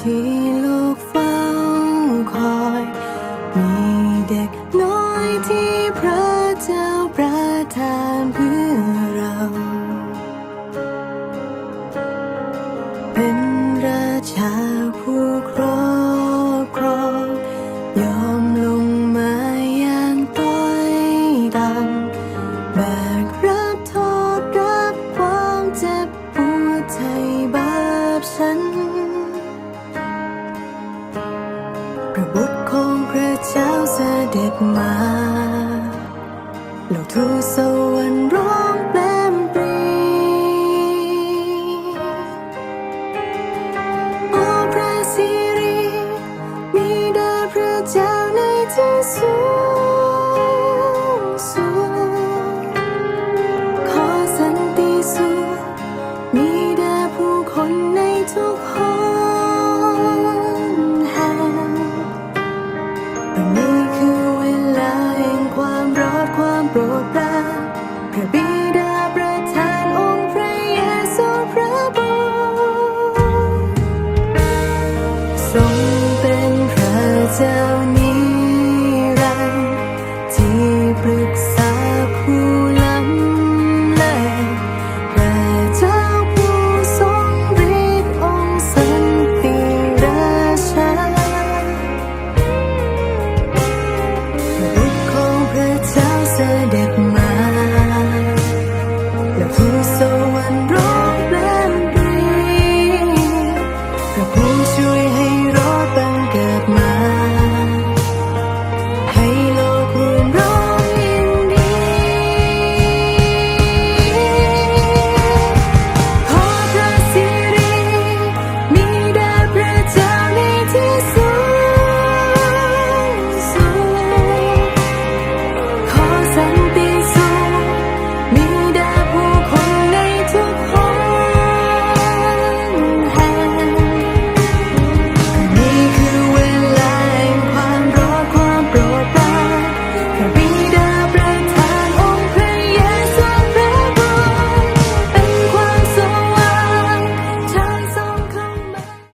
ที่ลูกเฝ้าคอย มีเด็กน้อยที่พระเจ้าประทานเพื่อเรา เป็นราชาผู้ครอบครองยอมลงมาอย่างต้อยต่ำแบกรับโทษรับความเจ็บปวดใจบาปฉัน เจ้าเสด็จมา โลกทูตสวรรค์ร้องแปลมปรีโอพระสิริ มีดาพระเจ้าในที่สูง โปรดปรานพระบิดาประทานองค์พระเยซูพระบุตรทรงเป็นพระเจ้า